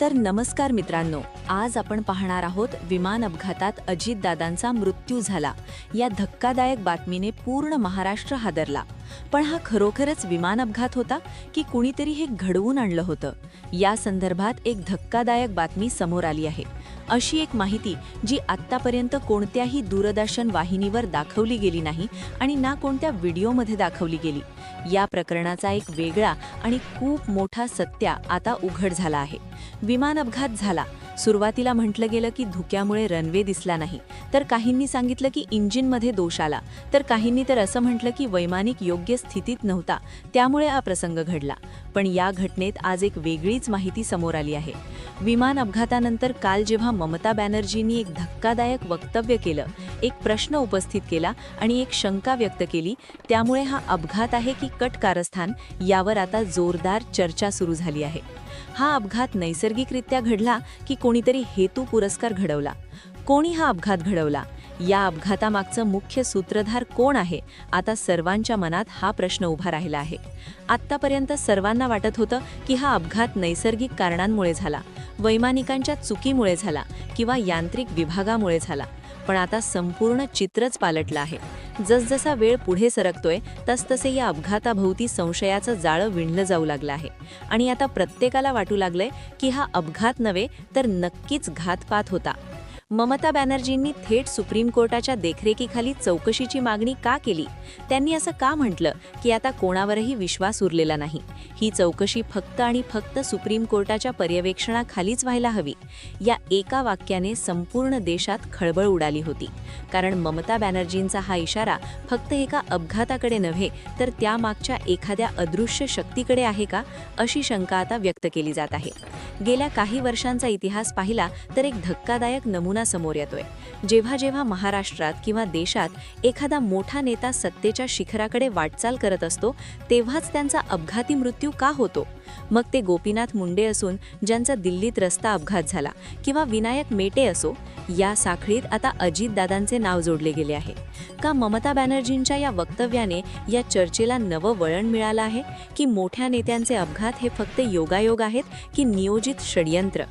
तर नमस्कार मित्रांनो आज आपण पाहणार आहोत विमान अपघातात अजितदादांचा मृत्यू झाला. या धक्कादायक बातमीने पूर्ण महाराष्ट्र हादरला. पण हा खरोखरच विमान अपघात होता की कुणीतरी हे घडवून आणलं होतं? या संदर्भात एक धक्कादायक बातमी समोर आली आहे. अशी एक माहिती जी आत्तापर्यंत कोणत्याही दूरदर्शन वाहिनीवर दाखवली गेली नाही आणि ना कोणत्या व्हिडिओमध्ये दाखवली गेली. या प्रकरणाचा एक वेगळा आणि खूप मोठा सत्या आता उघड झाला आहे. विमान अपघात झाला. सुरुवातीला म्हटलं गेलं की धुक्यामुळे रनवे दिसला नाही. तर काहींनी सांगितलं की इंजिनमध्ये दोष आला. तर काहींनी तर असं म्हटलं की वैमानिक योग्य स्थितीत नव्हता. त्यामुळे हा प्रसंग घडला. पण या घटनेत आज एक वेगळीच माहिती समोर आली आहे. विमान अपघातानंतर काल जेव्हा ममता बॅनर्जींनी एक धक्कादायक वक्तव्य केलं एक प्रश्न उपस्थित केला आणि एक शंका व्यक्त केली त्यामुळे हा अपघात आहे की कट कारस्थान यावर आता जोरदार चर्चा सुरू झाली आहे. हा अपघात नैसर्गिकरित्या घडला की कोणीतरी हेतू पुरस्कार घडवला. कोणी हा अपघात घडवला? या अपघातामागचं मुख्य सूत्रधार कोण आहे? आता सर्वांच्या मनात हा प्रश्न उभा राहिला आहे. आत्तापर्यंत सर्वांना वाटत होतं की हा अपघात नैसर्गिक कारणांमुळे झाला वैमानिकांच्या चुकीमुळे झाला किंवा यांत्रिक विभागामुळे झाला. पण आता संपूर्ण चित्रच पालटलं आहे. जसजसा वेळ पुढे सरकतोय तसतसे या अपघाताभोवती संशयाचं जाळं विणलं जाऊ लागलं आहे. आणि आता प्रत्येकाला वाटू लागलंय की हा अपघात नव्हे तर नक्कीच घातपात होता. ममता बॅनर्जींनी थेट सुप्रीम कोर्टाच्या देखरेखीखाली चौकशीची मागणी का केली? त्यांनी असं का म्हटलं की आता कोणावरही विश्वास उरलेला नाही? ही चौकशी फक्त आणि फक्त सुप्रीम कोर्टाच्या पर्यवेक्षणाखालीच व्हायला हवी. या एका वाक्याने संपूर्ण देशात खळबळ उडाली होती. कारण ममता बॅनर्जींचा हा इशारा फक्त एका अपघाताकडे नव्हे तर त्यामागच्या एखाद्या अदृश्य शक्तीकडे आहे का अशी शंका आता व्यक्त केली जात आहे. गेल्या काही वर्षांचा इतिहास पाहिला तर एक धक्कादायक नमुना समोर येतोय. जेव्हा जेव्हा महाराष्ट्रात किंवा देशात एखादा मोठा नेता सत्तेच्या शिखराकडे वाटचाल करत असतो तेव्हाच त्यांचा अपघाती मृत्यू का होतो? मग ते गोपीनाथ मुंडे असून ज्यांचा दिल्लीत रस्ता अपघात झाला किंवा विनायक मेटे असो या साखळीत आता अजितदादांचे नाव जोडले गेले आहे. का ममता बॅनर्जींच्या या वक्तव्याने या चर्चेला नवं वळण मिळालं आहे? की मोठ्या नेत्यांचे अपघात हे फक्त योगायोग आहेत की नियोजित षडयंत्र?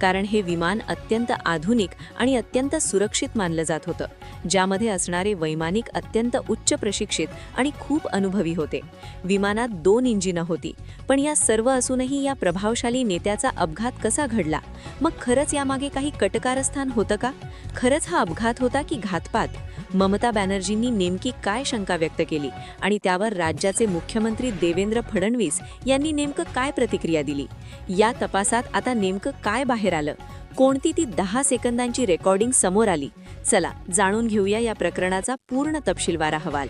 कारण हे विमान अत्यंत आधुनिक आणि अत्यंत सुरक्षित मानलं जात होतं ज्यामध्ये असणारे वैमानिक अत्यंत उच्च प्रशिक्षित आणि खूप अनुभवी होते. विमानात दोन इंजिनं होती पण या सर्व असूनही या प्रभावशाली नेत्याचा अपघात कसा घडला? मग खरंच यामागे काही कटकारस्थान होतं का? खरंच हा अपघात होता की घातपात? ममता बॅनर्जींनी नेमकी काय शंका व्यक्त केली आणि त्यावर राज्याचे मुख्यमंत्री देवेंद्र फडणवीस यांनी नेमकं काय प्रतिक्रिया दिली? या तपासात आता नेमकं काय बाहेर आलं. कोणती ती दहा सेकंदांची रेकॉर्डिंग समोर आली. चला जाणून घेऊया या प्रकरणाचा पूर्ण तपशीलवार अहवाल.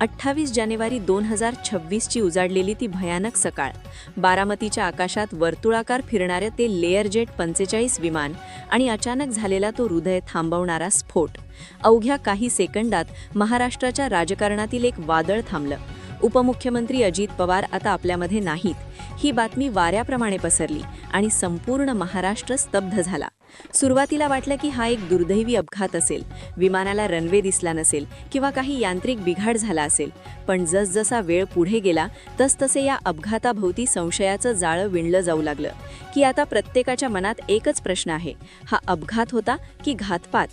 अठ्ठावीस जानेवारी दोन हजार छव्वीसची उजाडलेली ती भयानक सकाळ. बारामतीच्या आकाशात वर्तुळाकार फिरणारे ते लेअर जेट पंचेचाळीस विमान आणि अचानक झालेला तो हृदय थांबवणारा स्फोट. अवघ्या काही सेकंदात महाराष्ट्राच्या राजकारणातील एक वादळ थांबलं. उपमुख्यमंत्री अजित पवार आता आपल्यामध्ये नाहीत. ही बातमी वाऱ्याप्रमाणे पसरली आणि संपूर्ण महाराष्ट्र स्तब्ध झाला. सुरुवातीला वाटलं की हा एक दुर्दैवी अपघात असेल. विमानाला रनवे दिसला नसेल किंवा काही यांत्रिक बिघाड झाला असेल. पण जसजसा वेळ पुढे गेला तसतसे या अपघाताभोवती संशयाचं जाळं विणलं जाऊ लागलं. की आता प्रत्येकाच्या मनात एकच प्रश्न आहे. हा अपघात होता की घातपात?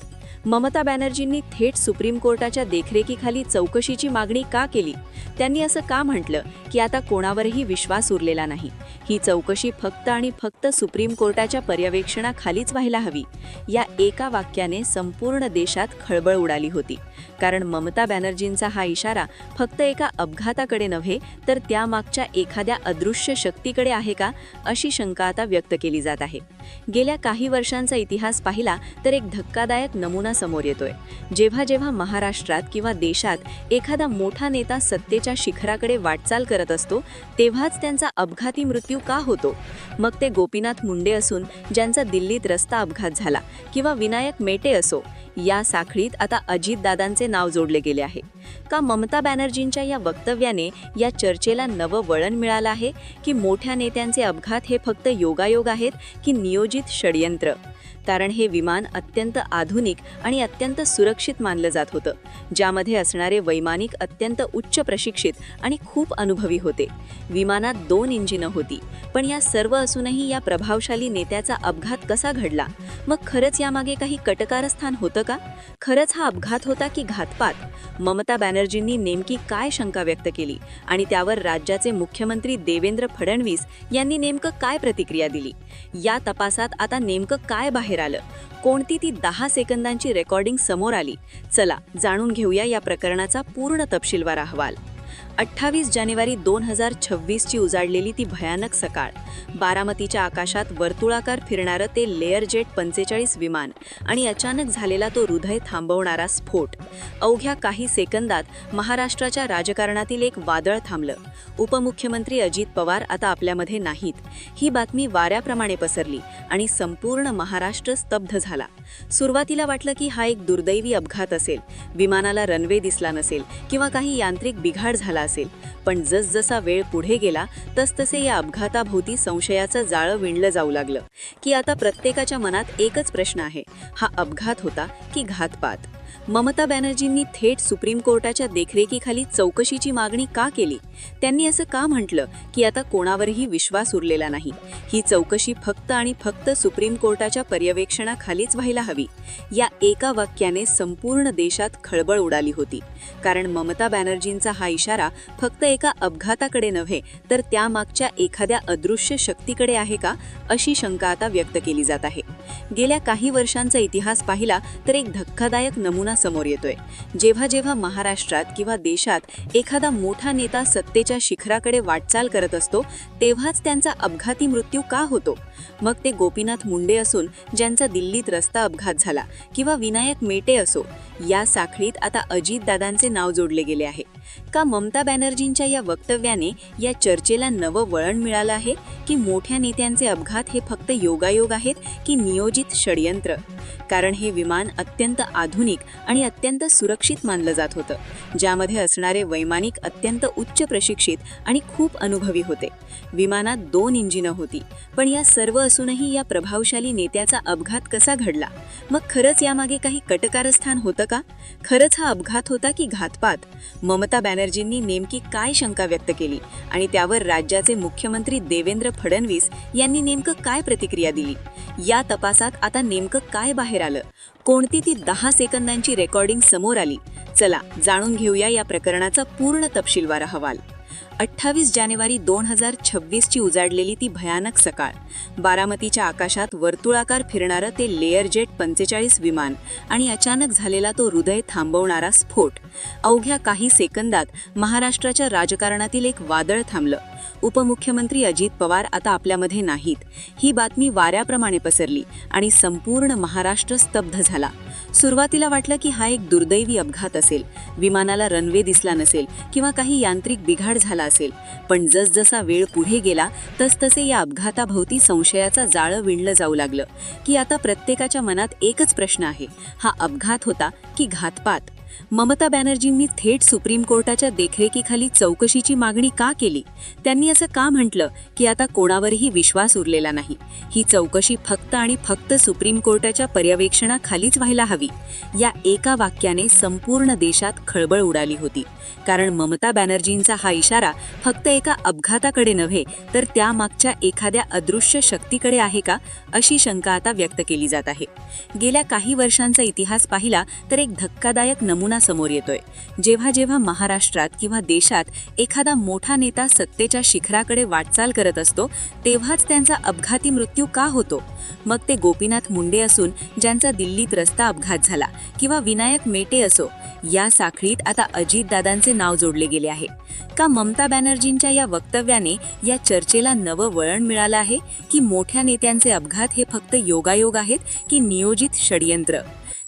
ममता बॅनर्जींनी थेट सुप्रीम कोर्टाच्या देखरेखीखाली चौकशीची मागणी का केली? त्यांनी असं का म्हटलं की आता कोणावरही विश्वास उरलेला नाही? ही चौकशी फक्त आणि फक्त सुप्रीम कोर्टाच्या पर्यवेक्षणाखालीच व्हायला हवी. या एका वाक्याने संपूर्ण देशात खळबळ उडाली होती. कारण ममता बॅनर्जींचा हा इशारा फक्त एका अपघाताकडे नव्हे तर त्यामागच्या एखाद्या अदृश्य शक्तीकडे आहे का अशी शंका आता व्यक्त केली जात आहे. गेल्या काही वर्षांचा इतिहास पाहिला तर एक धक्कादायक नमुना समोर येतोय. जेव्हा जेव्हा महाराष्ट्रात किंवा देशात एखादा मोठा नेता सत्तेच्या शिखराकडे वाटचाल करत असतो तेव्हाच त्यांचा अपघाती मृत्यू का होतो? मग ते गोपीनाथ मुंडे असून ज्यांचा दिल्लीत रस्ता अपघात झाला किंवा विनायक मेटे असो या साखळीत आता अजितदादांचे नाव जोडले गेले आहे. का ममता बॅनर्जींच्या या वक्तव्याने या चर्चेला नवं वळण मिळालं आहे की मोठ्या नेत्यांचे अपघात हे फक्त योगायोग आहेत की नियोजित षडयंत्र? कारण हे विमान अत्यंत आधुनिक आणि अत्यंत सुरक्षित मानलं जात होतं ज्यामध्ये असणारे वैमानिक अत्यंत उच्च प्रशिक्षित आणि खूप अनुभवी होते. विमानात दोन इंजिनं होती पण या सर्व असूनही या प्रभावशाली नेत्याचा अपघात कसा घडला? मग खरंच यामागे काही कटकारस्थान होतं का? खरंच हा अपघात होता की घातपात? ममता बॅनर्जींनी नेमकी काय शंका व्यक्त केली? आणि त्यावर राज्याचे मुख्यमंत्री देवेंद्र फडणवीस यांनी नेमकं काय प्रतिक्रिया दिली? या तपासात आता नेमकं काय बाहेर आलं. कोणती ती दहा सेकंदांची रेकॉर्डिंग समोर आली? चला जाणून घेऊया या प्रकरणाचा पूर्ण तपशीलवार अहवाल. अठ्ठावीस जानेवारी दोन हजार छव्वीसची उजाडलेली ती भयानक सकाळ. बारामतीच्या आकाशात वर्तुळाकार फिरणारं ते लेअर जेट पंचेचाळीस विमान आणि अचानक झालेला तो हृदय थांबवणारा स्फोट. अवघ्या काही सेकंदात महाराष्ट्राच्या राजकारणातील एक वादळ थांबलं. उपमुख्यमंत्री अजित पवार आता आपल्यामध्ये नाहीत. ही बातमी वाऱ्याप्रमाणे पसरली आणि संपूर्ण महाराष्ट्र स्तब्ध झाला. सुरुवातीला वाटलं की हा एक दुर्दैवी अपघात असेल. विमानाला रनवे दिसला नसेल किंवा काही यांत्रिक बिघाड झाला असेल. पण जसजसा वेळ पुढे गेला तसतसे या अपघाताभोवती संशयाचं जाळं विणलं जाऊ लागलं. की आता प्रत्येकाच्या मनात एकच प्रश्न आहे. हा अपघात होता की घातपात? ममता बॅनर्जींनी थेट सुप्रीम कोर्टाच्या देखरेखीखाली चौकशीची मागणी का केली? त्यांनी असं का म्हटलं की आता कोणावरही विश्वास उरलेला नाही? ही चौकशी फक्त आणि फक्त सुप्रीम कोर्टाच्या पर्यवेक्षणाखालीच व्हायला हवी. या एका वाक्याने संपूर्ण देशात खळबळ उडाली होती. कारण ममता बॅनर्जींचा हा इशारा फक्त एका अपघाताकडे नव्हे तर त्यामागच्या एखाद्या अदृश्य शक्तीकडे आहे का अशी शंका आता व्यक्त केली जात आहे. गेल्या काही वर्षांचा इतिहास पाहिला तर एक धक्कादायक नमुना समोर येतोय. जेव्हा जेव्हा महाराष्ट्रात किंवा देशात एखादा मोठा नेता सत्तेच्या शिखराकडे वाटचाल करत असतो तेव्हाच त्यांचा अपघाती मृत्यू का होतो? मग ते गोपीनाथ मुंडे असून ज्यांचा दिल्लीत रस्ता अपघात झाला किंवा विनायक मेटे असो या साखळीत आता अजितदादांचे नाव जोडले गेले आहे. का ममता बॅनर्जींच्या या वक्तव्याने या चर्चेला नवं वळण मिळालं आहे की मोठ्या नेत्यांचे अपघात हे फक्त योगायोग आहेत की नियोजित षडयंत्र? कारण हे विमान अत्यंत आधुनिक आणि अत्यंत सुरक्षित मानलं जात होतं ज्यामध्ये असणारे वैमानिक अत्यंत उच्च प्रशिक्षित आणि खूप अनुभवी होते. विमानात दोन इंजिनं होती पण या सर्व असूनही या प्रभावशाली नेत्याचा अपघात कसा घडला? मग खरंच यामागे काही कटकारस्थान होतं का? खरंच हा अपघात होता की घातपात? ममता बॅनर्जींनी नेमकी काय शंका व्यक्त केली? आणि त्यावर राज्याचे मुख्यमंत्री देवेंद्र फडणवीस यांनी नेमकं काय प्रतिक्रिया दिली? या तपासात आता नेमकं काय बाहेर आलं? कोणती ती दहा सेकंदांची रेकॉर्डिंग समोर आली? चला जाणून घेऊया या प्रकरणाचा पूर्ण तपशीलवार अहवाल. अठ्ठावीस जानेवारी दोन हजार छव्वीसची उजाडलेली ती भयानक सकाळ. बारामतीच्या आकाशात वर्तुळाकार फिरणारं ते लेअर जेट पंचेचाळीस विमान आणि अचानक झालेला तो हृदय थांबवणारा स्फोट. अवघ्या काही सेकंदात महाराष्ट्राच्या राजकारणातील एक वादळ थांबलं. उपमुख्यमंत्री अजित पवार आता आपल्यामध्ये नाहीत. ही बातमी वाऱ्याप्रमाणे पसरली आणि संपूर्ण महाराष्ट्र स्तब्ध झाला. सुरुवातीला वाटलं की हा एक दुर्दैवी अपघात असेल. विमानाला रनवे दिसला नसेल किंवा काही यांत्रिक बिघाड झाला असेल. पण जसजसा वेळ पुढे गेला तसतसे या अपघाताभोवती संशयाचा जाळं विणलं जाऊ लागलं. की आता प्रत्येकाच्या मनात एकच प्रश्न आहे. हा अपघात होता की घातपात? ममता बॅनर्जींनी थेट सुप्रीम कोर्टाच्या देखरेखीखाली चौकशीची मागणी का केली? त्यांनी असं का म्हटलं की आता कोणावरही विश्वास उरलेला नाही? ही चौकशी फक्त आणि फक्त सुप्रीम कोर्टाच्या पर्यवेक्षणाखालीच व्हायला हवी. या एका वाक्याने संपूर्ण देशात खळबळ उडाली होती. कारण ममता बॅनर्जींचा हा इशारा फक्त एका अपघाताकडे नव्हे तर त्यामागच्या एखाद्या अदृश्य शक्तीकडे आहे का अशी शंका आता व्यक्त केली जात आहे. गेल्या काही वर्षांचा इतिहास पाहिला तर एक धक्कादायक नमुना समोर येतोय. जेव्हा जेव्हा महाराष्ट्रात किंवा देशात एखादा मोठा नेता सत्तेच्या शिखराकडे वाटचाल करत असतो तेव्हाच त्यांचा अपघाती मृत्यू का होतो? मग ते गोपीनाथ मुंडे असून ज्यांचा दिल्लीत रस्ता अपघात झाला किंवा विनायक मेटे असो या साखळीत आता अजितदादांचे नाव जोडले गेले आहे. का ममता बॅनर्जींच्या या वक्तव्याने या चर्चेला नवं वळण मिळालं आहे? की मोठ्या नेत्यांचे अपघात हे फक्त योगायोग आहेत की नियोजित षडयंत्र?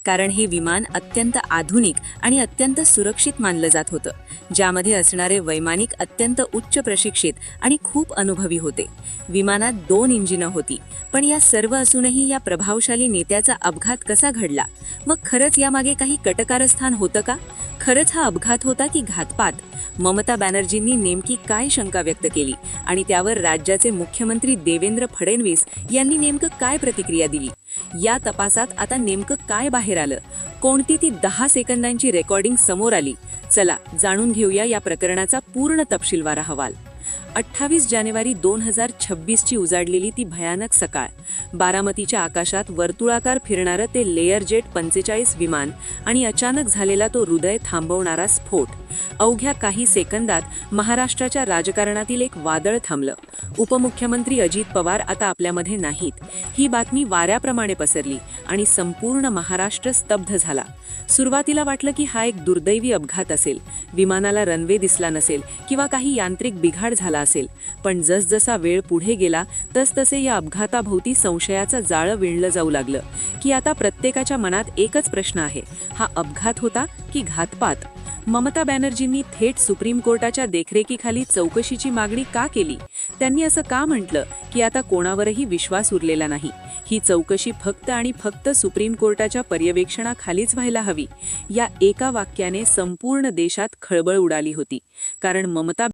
कारण हे विमान अत्यंत आधुनिक आणि अत्यंत सुरक्षित मानलं जात होतं ज्यामध्ये असणारे वैमानिक अत्यंत उच्च प्रशिक्षित आणि खूप अनुभवी होते. विमानात दोन इंजिनं होती पण या सर्व असूनही या प्रभावशाली नेत्याचा अपघात कसा घडला? मग खरंच यामागे काही कटकारस्थान होतं का? खरंच हा अपघात होता की घातपात? ममता बॅनर्जींनी नेमकी काय शंका व्यक्त केली आणि त्यावर राज्याचे मुख्यमंत्री देवेंद्र फडणवीस यांनी नेमकं काय प्रतिक्रिया दिली? या तपासात आता नेमकं काय बाहेर आलं? कोणती ती दहा सेकंदांची रेकॉर्डिंग समोर आली? चला जाणून घेऊया या प्रकरणाचा पूर्ण तपशीलवार अहवाल. अठ्ठावीस जानेवारी दोन हजार छब्बीसची उजाडलेली ती भयानक सकाळ. बारामतीच्या आकाशात वर्तुळाकार फिरणारं ते लेअर जेट पंचेचाळीस विमान आणि अचानक झालेला तो हृदय थांबवणारा स्फोट. अवघ्या काही सेकंदात महाराष्ट्राच्या राजकारणातील एक वादळ थांबलं. उपमुख्यमंत्री अजित पवार आता आपल्यामध्ये नाहीत. ही बातमी वाऱ्याप्रमाणे पसरली आणि संपूर्ण महाराष्ट्र स्तब्ध झाला. सुरुवातीला वाटलं की हा एक दुर्दैवी अपघात असेल. विमानाला रनवे दिसला नसेल किंवा काही यांत्रिक बिघाड झाला असेल. पण जसजसा वेळ पुढे गेला तसतसे या अपघाताभोवती संशयाचं जाळं विणलं जाऊ लागलं. की आता प्रत्येकाच्या मनात एकच प्रश्न आहे. हा अपघात होता की घातपात? ममता बॅनर्जींनी थेट सुप्रीम कोर्टाच्या देखरेखीखाली चौकशीची मागणी का केली? त्यांनी असं का म्हटलं की आता कोणावरही विश्वास उरलेला नाही? ही चौकशी फक्त आणि फक्त सुप्रीम कोर्टाच्या पर्यवेक्षणाखालीच व्हायला हवी. या एका वाक्याने संपूर्ण देशात खळबळ उडाली होती. कारण ममता